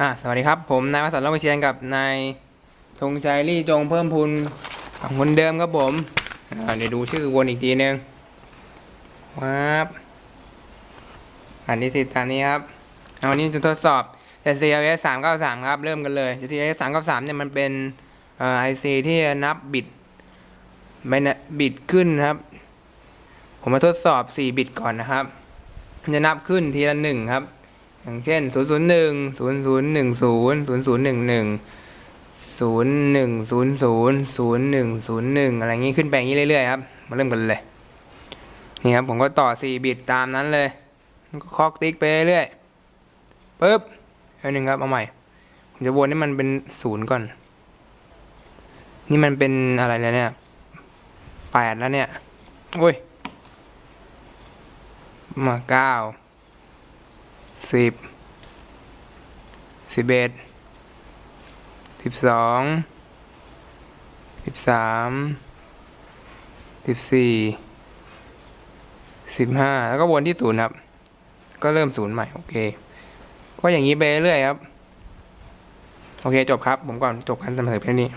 อ่าสวัสดีครับ ผมนายวสันต์เล่ามเชียนกับนายธงชัยลี่จงเพิ่มพูนของคนเดิมครับผมอ่าเดี๋ยวดูชื่อวนอีกทีนึงครับอันนี้ติดตามนี้ครับเอาวันนี้จะทดสอบ JCLS 393 ครับ เริ่มกันเลย JCLS 393 เนี่ยมันเป็นเอ่อ IC ที่นับบิตไม่นะบิตขึ้นครับ ผมมาทดสอบ 4 บิตก่อนนะครับ จะนับขึ้นทีละหนึ่งครับ อย่างเช่น 0 0 1 0 0 1 0 0 0 1 1 0 1 0 0 0 1 0 1 อะไรอย่างงี้ขึ้นไปอย่างนี้เรื่อยๆครับ มาเริ่มกันเลย นี่ครับ ผมก็ต่อ 4 บิตตามนั้นเลยมันก็คอกติ๊กไปเรื่อยๆปึ๊บเอาหนึ่งครับ เอาใหม่ ผมจะวนให้มันเป็นศูนย์ก่อน นี่มันเป็นอะไรแล้วเนี่ยแปดแล้วเนี่ย โอ้ย มาเก้า สิบสิบเอ็ดสิบสองสิบสามสิบสี่สิบห้าแล้วก็วนที่ศูนย์ครับ ก็เริ่มศูนย์ใหม่ โอเคก็อย่างนี้ไปเรื่อยๆครับ โอเค จบครับ ผมก่อน จบการเสนอเพียงนี้